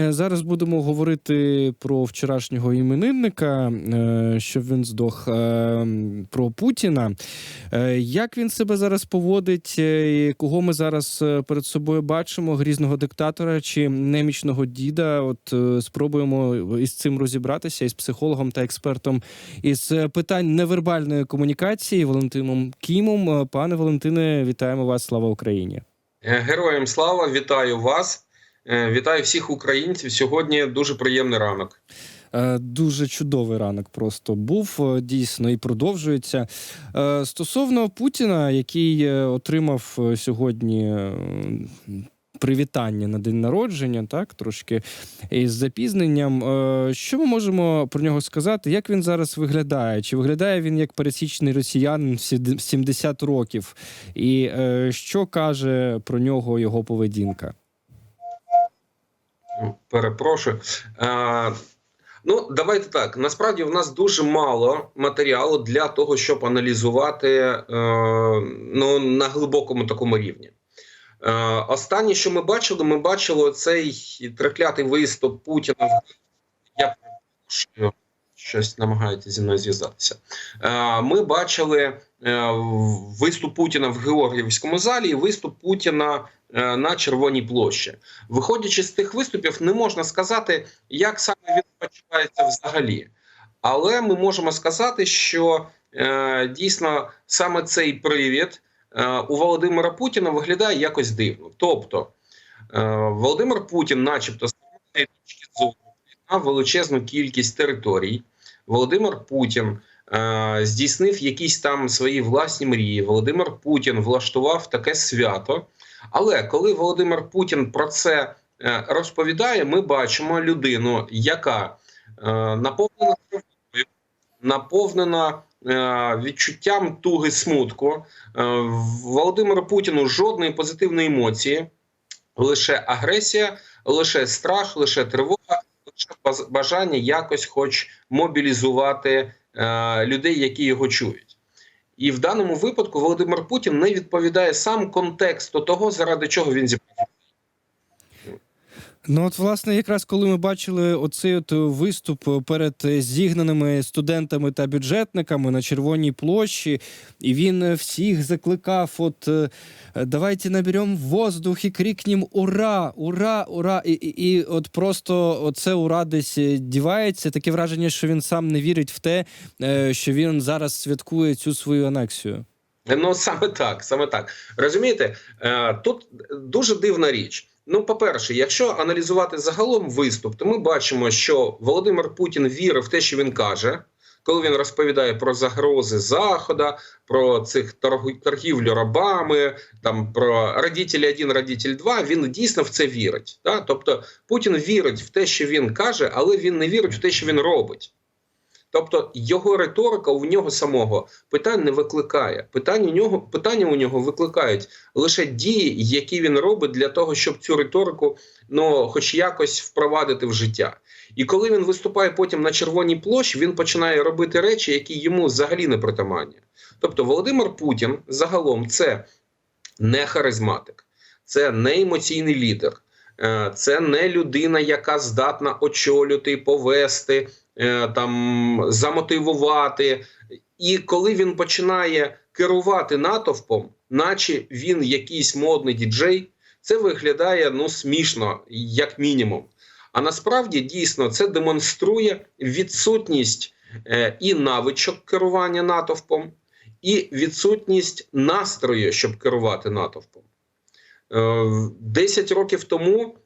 Е, Зараз будемо говорити про вчорашнього іменинника, е, що він здох, е, про Путіна. Як він себе зараз поводить? Кого ми зараз перед собою бачимо? Грізного диктатора чи немічного діда? От спробуємо із цим розібратися із психологом та експертом із питань невербальної комунікації Валентином Кімом. Пане Валентине, вітаємо вас! Слава Україні! Героям слава, вітаю вас, вітаю всіх українців. Сьогодні дуже приємний ранок. Е, Дуже чудовий ранок просто був е, дійсно і продовжується. Е, Стосовно Путіна, який е, отримав е, сьогодні е, привітання на день народження, так трошки із запізненням. е, Що ми можемо про нього сказати? Як він зараз виглядає? Чи виглядає він як пересічний росіянин в 70 років? І е, що каже про нього його поведінка? Перепрошую. Е, ну, давайте так. Насправді в нас дуже мало матеріалу для того, щоб аналізувати е, ну, на глибокому такому рівні. Е, останнє, що ми бачили, ми бачили цей треклятий виступ Путіна. Я щось намагається зі мною зв'язатися. Е, ми бачили е, виступ Путіна в Георгіївському залі і виступ Путіна е, на Червоній площі. Виходячи з тих виступів, не можна сказати, як саме він почувається взагалі. Але ми можемо сказати, що дійсно саме цей привід у Володимира Путіна виглядає якось дивно. Тобто, Володимир Путін, начебто, з точки зору, величезну кількість територій. Володимир Путін е, здійснив якісь там свої власні мрії. Володимир Путін влаштував таке свято. Але коли Володимир Путін про це е, розповідає, ми бачимо людину, яка е, наповнена наповнена е, відчуттям туги смутку. Е, Володимиру Путіну жодної позитивної емоції, лише агресія, лише страх, лише тривога, бажання якось, хоч мобілізувати е, людей, які його чують. І в даному випадку Володимир Путін не відповідає сам контексту того, заради чого він зібрався. Ну, от, власне, якраз коли ми бачили оцей от виступ перед зігнаними студентами та бюджетниками на Червоній площі, і він всіх закликав: от е, давайте наберемо воздух і крикнем Ура! Ура! Ура! І, і, і от просто оце ура десь дівається. Таке враження, що він сам не вірить в те, е, що він зараз святкує цю свою анексію. Ну саме так, саме так. Розумієте, е, тут дуже дивна річ. Ну, по-перше, якщо аналізувати загалом виступ, то ми бачимо, що Володимир Путін вірив в те, що він каже, коли він розповідає про загрози Захода, про цих торг- торгівлю рабами, там про радітель 1, радітель 2, він дійсно в це вірить. Да? Тобто Путін вірить в те, що він каже, але він не вірить в те, що він робить. Тобто його риторика у нього самого питань не викликає. Питання у нього питання у нього викликають лише дії, які він робить для того, щоб цю риторику ну, хоч якось впровадити в життя. І коли він виступає потім на червоній площі, він починає робити речі, які йому взагалі не притаманні. Тобто, Володимир Путін загалом це не харизматик, це не емоційний лідер, е, це не людина, яка здатна очолювати, повести, там замотивувати. І коли він починає керувати натовпом, наче він якийсь модний діджей, це виглядає ну смішно, як мінімум. А насправді дійсно це демонструє відсутність е, і навичок керування натовпом, і відсутність настрою, щоб керувати натовпом. Е, 10 років тому е,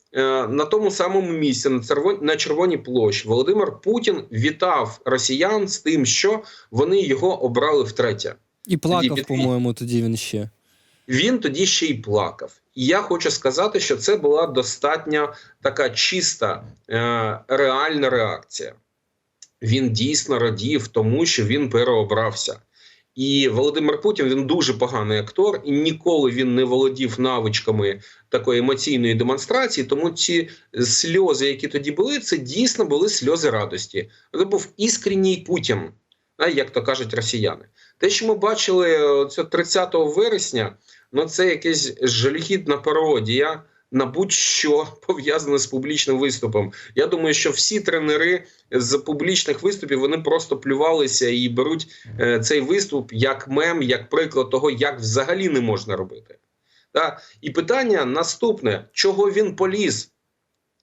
на тому самому місці на, Червон... на Червоній площі Володимир Путін вітав росіян з тим, що вони його обрали втретє. І плакав, від- по-моєму, тоді він ще. Він тоді ще й плакав. І я хочу сказати, що це була достатньо така чиста, е, реальна реакція. Він дійсно радів тому, що він переобрався. І Володимир Путін він дуже поганий актор, і ніколи він не володів навичками такої емоційної демонстрації. Тому ці сльози, які тоді були, це дійсно були сльози радості. Це був іскренній Путін, як то кажуть росіяни. Те, що ми бачили е, цього 30 вересня, ну це якась жалюгідна пародія на будь-що пов'язане з публічним виступом. Я думаю, що всі тренери з публічних виступів вони просто плювалися і беруть е, цей виступ як мем, як приклад того, як взагалі не можна робити. Да? І питання наступне: чого він поліз?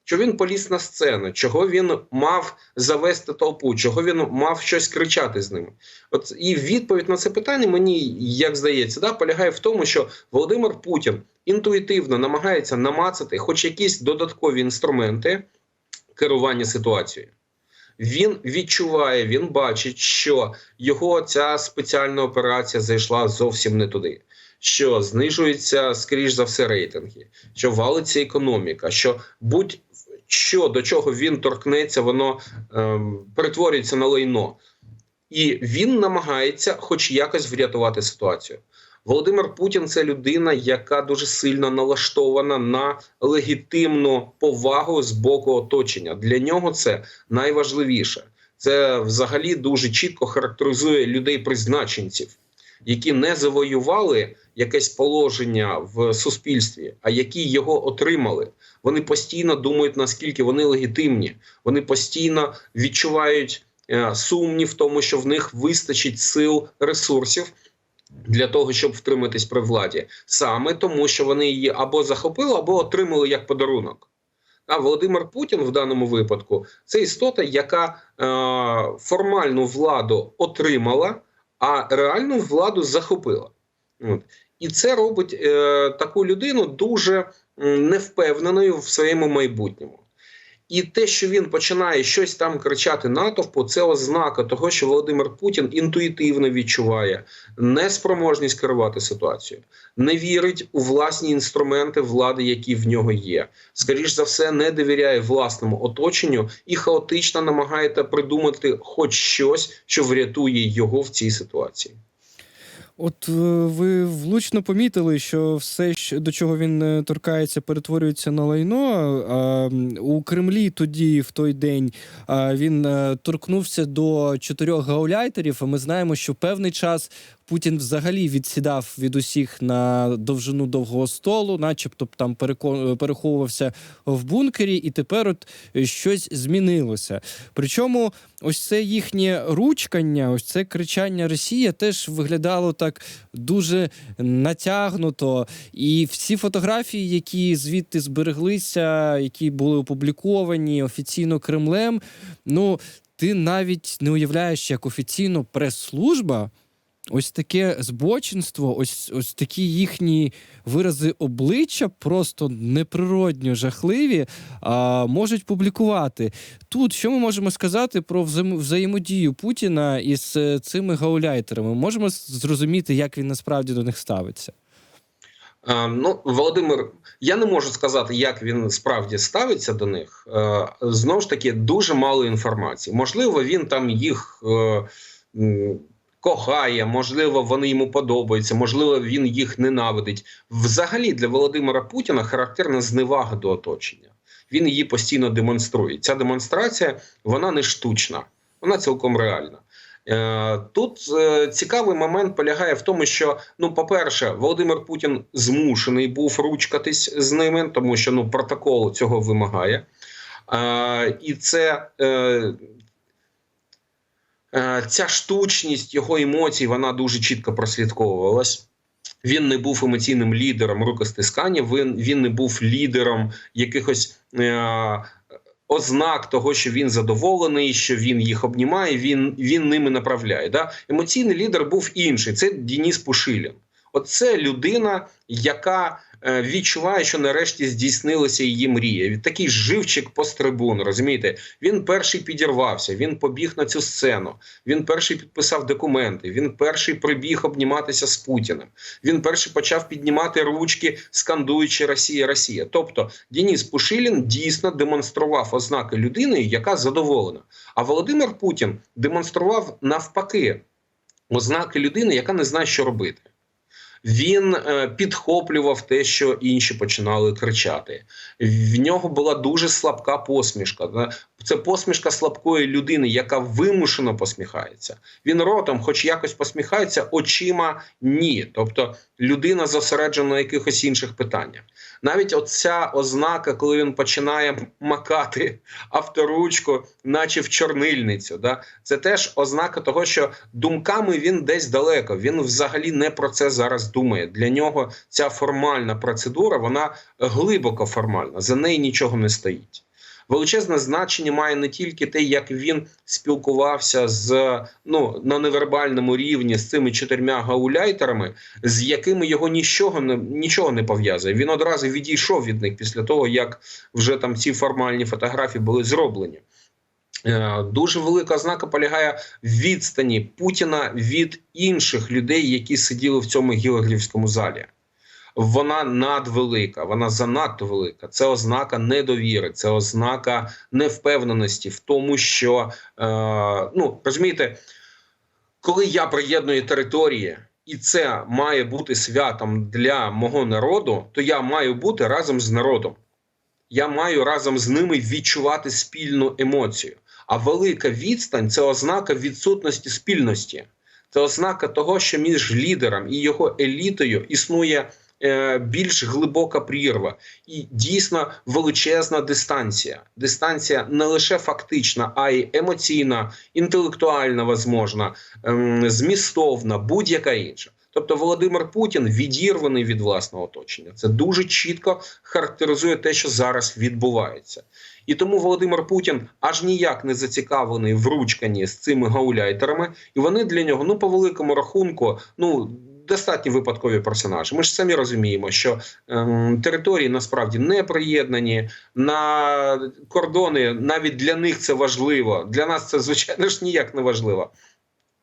Чого він поліз на сцену? Чого він мав завести толпу? Чого він мав щось кричати з ними? От і відповідь на це питання мені, як здається, да, полягає в тому, що Володимир Путін інтуїтивно намагається намацати хоч якісь додаткові інструменти керування ситуацією. Він відчуває, він бачить, що його ця спеціальна операція зайшла зовсім не туди. Що знижується, скоріш за все, рейтинги, що валиться економіка, що будь-що до чого він торкнеться, воно ем, перетворюється на лайно. І він намагається, хоч якось, врятувати ситуацію. Володимир Путін це людина, яка дуже сильно налаштована на легітимну повагу з боку оточення. Для нього це найважливіше. Це взагалі дуже чітко характеризує людей-призначенців, які не завоювали якесь положення в суспільстві, а які його отримали. Вони постійно думають, наскільки вони легітимні. Вони постійно відчувають е, сумнів в тому, що в них вистачить сил, ресурсів для того, щоб втриматись при владі, саме тому, що вони її або захопили, або отримали як подарунок. А Володимир Путін в даному випадку це істота, яка е, формальну владу отримала, а реальну владу захопила. От. І це робить е, таку людину дуже невпевненою в своєму майбутньому. І те, що він починає щось там кричати натовпу, це ознака того, що Володимир Путін інтуїтивно відчуває неспроможність керувати ситуацією, не вірить у власні інструменти влади, які в нього є. Скоріш за все, не довіряє власному оточенню і хаотично намагається придумати хоч щось, що врятує його в цій ситуації. От е, ви влучно помітили, що все, до чого він е, торкається, перетворюється на лайно. У Кремлі тоді, в той день, він е, торкнувся до чотирьох гауляйтерів. А ми знаємо, що певний час Путін взагалі відсідав від усіх на довжину довгого столу, начебто там переко- переховувався в бункері, і тепер от е, щось змінилося. Причому ось це їхнє ручкання, ось це кричання Росія теж виглядало так дуже натягнуто. І всі фотографії, які звідти збереглися, які були опубліковані офіційно Кремлем, ну ти навіть не уявляєш, як офіційно прес-служба. Ось таке збочинство, ось ось такі їхні вирази обличчя, просто неприродньо жахливі, а, можуть публікувати. Тут що ми можемо сказати про взаємо- взаємодію Путіна із е, цими гауляйтерами? Можемо зрозуміти, як він насправді до них ставиться. Е, Ну, Володимир, я не можу сказати, як він справді ставиться до них. Е, Знову ж таки, дуже мало інформації. Можливо, він там їх кохає, можливо, вони йому подобаються, можливо, він їх ненавидить. Взагалі для Володимира Путіна характерна зневага до оточення. Він її постійно демонструє. Ця демонстрація вона не штучна, вона цілком реальна. Е, Тут е, цікавий момент полягає в тому, що ну, по-перше, Володимир Путін змушений був ручкатись з ними, тому що ну протокол цього вимагає. Е, І це ця штучність його емоцій вона дуже чітко прослідковувалась. Він не був емоційним лідером рукостискання, він, він не був лідером якихось. Е, Ознак того, що він задоволений, що він їх обнімає, він він ними направляє. Да? Емоційний лідер був інший. Це Дініс Пушилін. Оце людина, яка е, відчуває, що нарешті здійснилася її мрія. Такий живчик пострибун, розумієте? Він перший підірвався, він побіг на цю сцену. Він перший підписав документи. Він перший прибіг обніматися з Путіним. Він перший почав піднімати ручки, скандуючи Росія, Росія. Тобто Дініс Пушилін дійсно демонстрував ознаки людини, яка задоволена. А Володимир Путін демонстрував навпаки ознаки людини, яка не знає, що робити. Він е, підхоплював те, що інші починали кричати. В нього була дуже слабка посмішка. Це посмішка слабкої людини, яка вимушено посміхається. Він ротом, хоч якось посміхається, очима ні. Тобто людина зосереджена на якихось інших питаннях. Навіть оця ознака, коли він починає макати авторучку, наче в чорнильницю, да? це теж ознака того, що думками він десь далеко. Він взагалі не про це зараз думає. Для нього ця формальна процедура вона глибоко формальна, за неї нічого не стоїть. Величезне значення має не тільки те, як він спілкувався з ну на невербальному рівні з цими чотирма гауляйтерами, з якими його нічого не нічого не пов'язує. Він одразу відійшов від них після того, як вже там ці формальні фотографії були зроблені. Е, Дуже велика ознака полягає в відстані Путіна від інших людей, які сиділи в цьому георгіївському залі. Вона надвелика, вона занадто велика. Це ознака недовіри, це ознака невпевненості в тому, що е, ну розумієте, коли я приєдную території, і це має бути святом для мого народу, то я маю бути разом з народом. Я маю разом з ними відчувати спільну емоцію. А велика відстань це ознака відсутності спільності. Це ознака того, що між лідером і його елітою існує е, більш глибока прірва і дійсно величезна дистанція. Дистанція не лише фактична, а й емоційна, інтелектуальна, возможна, ем, змістовна, будь-яка інша. Тобто Володимир Путін відірваний від власного оточення. Це дуже чітко характеризує те, що зараз відбувається. І тому Володимир Путін аж ніяк не зацікавлений в ручканні з цими гауляйтерами, і вони для нього, ну по великому рахунку, ну. Достатні випадкові персонажі. Ми ж самі розуміємо, що ем, території насправді не приєднані на кордони. Навіть для них це важливо. Для нас це звичайно ж ніяк не важливо.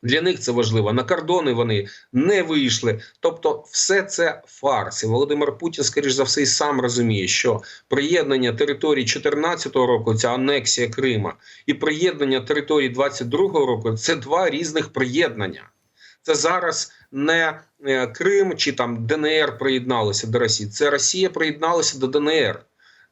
Для них це важливо. На кордони вони не вийшли. Тобто, все це фарс. І Володимир Путін, скоріш за все, і сам розуміє, що приєднання території 2014 року, ця анексія Крима, і приєднання території 22-го року це два різних приєднання. Це зараз не е, Крим чи там ДНР приєдналися до Росії. Це Росія приєдналася до ДНР.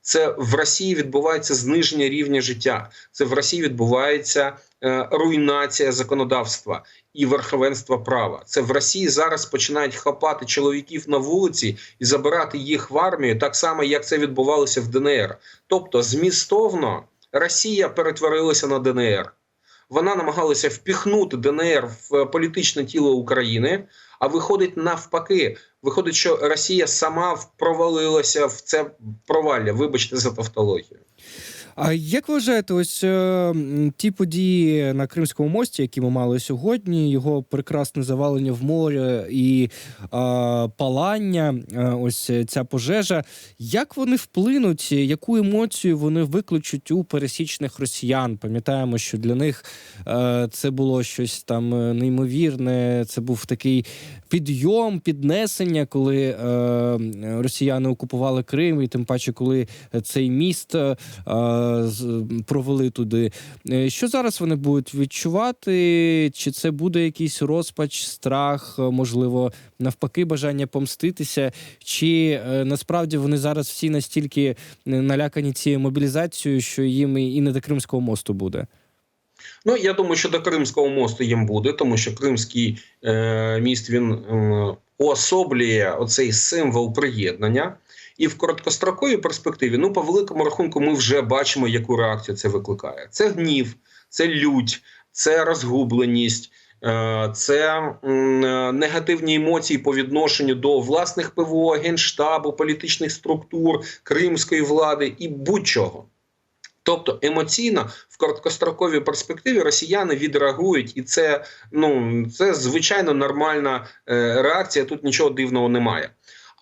Це в Росії відбувається зниження рівня життя. Це в Росії відбувається е, руйнація законодавства і верховенства права. Це в Росії зараз починають хапати чоловіків на вулиці і забирати їх в армію, так само як це відбувалося в ДНР. Тобто, змістовно Росія перетворилася на ДНР. Вона намагалася впіхнути ДНР в політичне тіло України. А виходить навпаки, виходить, що Росія сама провалилася в це провалля. Вибачте за тавтологію. А як ви вважаєте, ось е, ті події на Кримському мості, які ми мали сьогодні, його прекрасне завалення в море і е, палання, е, ось ця пожежа, як вони вплинуть, яку емоцію вони викличуть у пересічних росіян? Пам'ятаємо, що для них е, це було щось там е, неймовірне, це був такий підйом, піднесення, коли е, росіяни окупували Крим, і тим паче, коли цей міст е, з- провели туди. Е, Що зараз вони будуть відчувати? Чи це буде якийсь розпач, страх, можливо, навпаки, бажання помститися? Чи е, насправді вони зараз всі настільки е, налякані цією мобілізацією, що їм і не до Кримського мосту буде? Ну я думаю, що до Кримського мосту їм буде, тому що Кримський е, міст він е, уособлює оцей символ приєднання. І в короткостроковій перспективі, ну по великому рахунку, ми вже бачимо, яку реакцію це викликає. Це гнів, це лють, це розгубленість, е, це е, негативні емоції по відношенню до власних ПВО, генштабу, політичних структур, кримської влади і будь-чого. Тобто емоційно в короткостроковій перспективі росіяни відреагують, і це ну це звичайно нормальна е, реакція. Тут нічого дивного немає.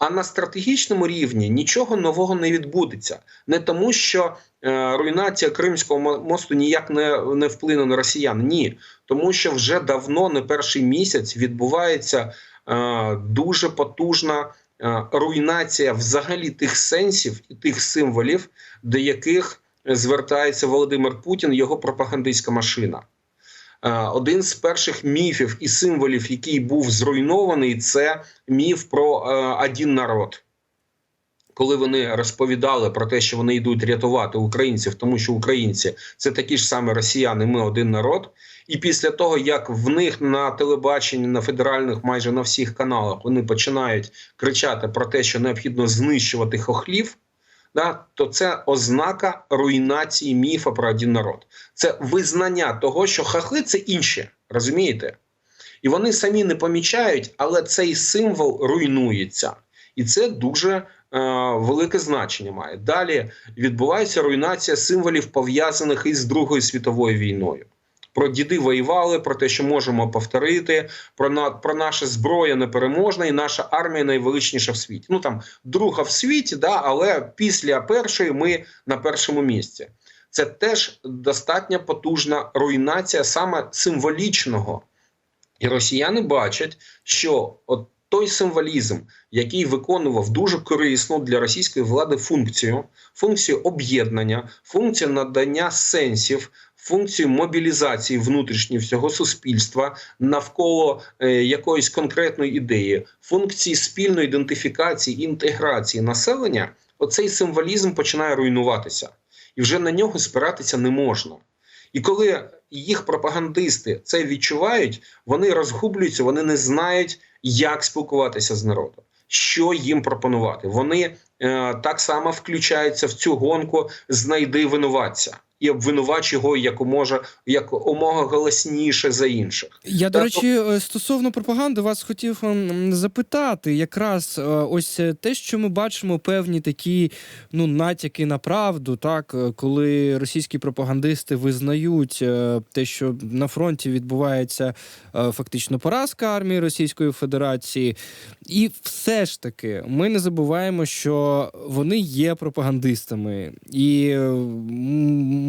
А на стратегічному рівні нічого нового не відбудеться, не тому, що е, руйнація Кримського мосту ніяк не, не вплине на росіян. Ні, тому що вже давно, не перший місяць, відбувається е, дуже потужна е, руйнація взагалі тих сенсів і тих символів, до яких звертається Володимир Путін, його пропагандистська машина. Один з перших міфів і символів, який був зруйнований, це міф про е, один народ. Коли вони розповідали про те, що вони йдуть рятувати українців, тому що українці це такі ж самі росіяни, ми один народ. І після того, як в них на телебаченні, на федеральних, майже на всіх каналах, вони починають кричати про те, що необхідно знищувати хохлів, да, то це ознака руйнації міфа про один народ. Це визнання того, що хахли це інші, розумієте? І вони самі не помічають, але цей символ руйнується. І це дуже е, велике значення має. Далі відбувається руйнація символів, пов'язаних із Другою світовою війною. Про діди воювали, про те, що можемо повторити, про на про наша зброя непереможна і наша армія найвеличніша в світі. Ну там друга в світі, да, але після першої ми на першому місці. Це теж достатньо потужна руйнація саме символічного. І росіяни бачать, що от той символізм, який виконував дуже корисну для російської влади функцію, функцію об'єднання, функцію надання сенсів, функцію мобілізації внутрішньої всього суспільства навколо е, якоїсь конкретної ідеї, функції спільної ідентифікації інтеграції населення, оцей символізм починає руйнуватися, і вже на нього спиратися не можна. І коли їх пропагандисти це відчувають, вони розгублюються, вони не знають, як спілкуватися з народом, що їм пропонувати. Вони е, так само включаються в цю гонку знайди винуватця і обвинувач його якомога якомога голосніше за інших. Я, до речі, е, стосовно пропаганди, вас хотів ем, запитати, якраз е, ось е, те, що ми бачимо певні такі ну, натяки на правду, так, коли російські пропагандисти визнають те, що на фронті відбувається фактично поразка армії Російської Федерації. І все ж таки, ми не забуваємо, що вони є пропагандистами. І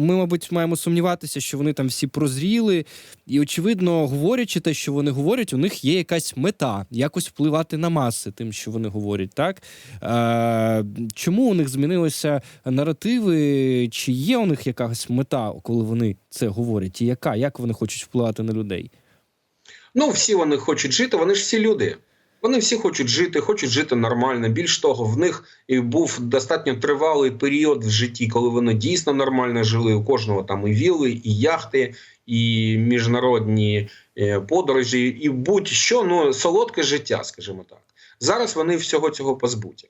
ми, мабуть, маємо сумніватися, що вони там всі прозріли. І, очевидно, говорячи те, що вони говорять, у них є якась мета якось впливати на маси тим, що вони говорять. Так е, чому у них змінилися наративи? Чи є у них якась мета, коли вони це говорять? І яка? Як вони хочуть впливати на людей? Ну, всі вони хочуть жити, вони ж всі люди. Вони всі хочуть жити, хочуть жити нормально. Більш того, в них і був достатньо тривалий період в житті, коли вони дійсно нормально жили. У кожного там і віли, і яхти, і міжнародні е, подорожі, і будь-що ну солодке життя, скажімо так. Зараз вони всього цього позбуті.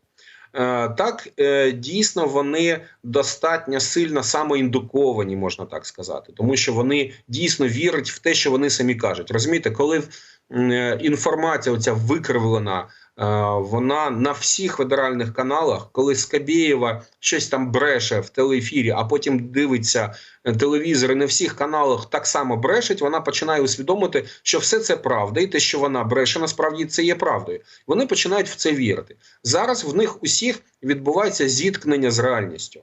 Е, Так, е, дійсно, вони достатньо сильно самоіндуковані, можна так сказати, тому що вони дійсно вірять в те, що вони самі кажуть. Розумієте, коли інформація оця викривлена, е, вона на всіх федеральних каналах, коли Скабєєва щось там бреше в телеефірі, а потім дивиться е, телевізор, і на всіх каналах так само брешить, вона починає усвідомити, що все це правда, і те, що вона бреше, насправді це є правдою. Вони починають в це вірити. Зараз в них усіх відбувається зіткнення з реальністю.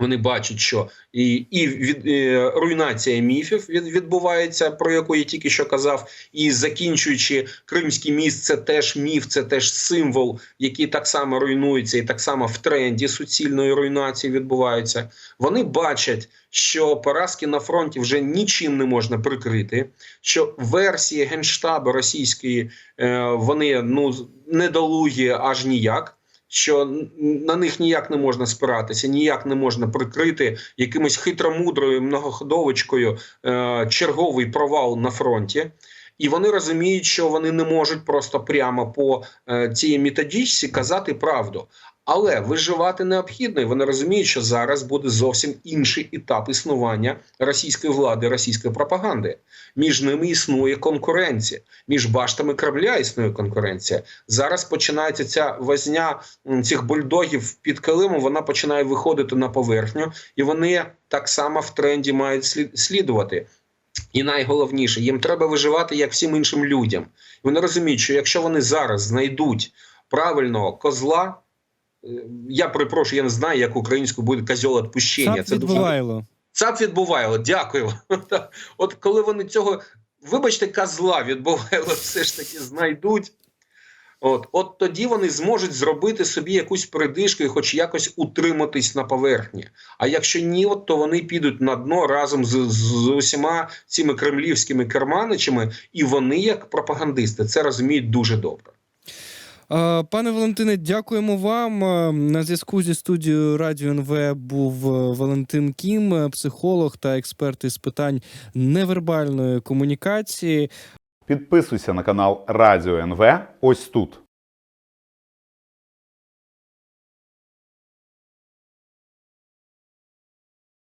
Вони бачать, що і, і від, е, руйнація міфів від, відбувається, про яку я тільки що казав, і закінчуючи Кримський міст, це теж міф, це теж символ, який так само руйнується, і так само в тренді суцільної руйнації відбуваються. Вони бачать, що поразки на фронті вже нічим не можна прикрити. Що версії генштабу російської е, вони ну недолугі аж ніяк що на них ніяк не можна спиратися, ніяк не можна прикрити якимось хитромудрою многоходовочкою е, черговий провал на фронті. І вони розуміють, що вони не можуть просто прямо по е, цій методичці казати правду. Але виживати необхідно, і вони розуміють, що зараз буде зовсім інший етап існування російської влади, російської пропаганди. Між ними існує конкуренція, між баштами Кремля існує конкуренція. Зараз починається ця возня цих бульдогів під килимом. Вона починає виходити на поверхню, і вони так само в тренді мають слід- слідувати. І найголовніше, їм треба виживати як всім іншим людям. Вони розуміють, що якщо вони зараз знайдуть правильного козла. Е, Я перепрошую, я не знаю, як українською буде козьол відпущення. Цап Це дуже. ЦАП відбувайло, дякую. От коли вони цього, вибачте, козла відбувайло, все ж таки знайдуть, От, от тоді вони зможуть зробити собі якусь передишку і хоч якось утриматись на поверхні. А якщо ні, от, то вони підуть на дно разом з, з усіма цими кремлівськими керманичами, і вони, як пропагандисти, це розуміють дуже добре. Е, Пане Валентине, дякуємо вам. Е, На зв'язку зі студією Радіо НВ був е, Валентин Кім, психолог та експерт із питань невербальної комунікації. Підписуйся на канал Радіо НВ ось тут.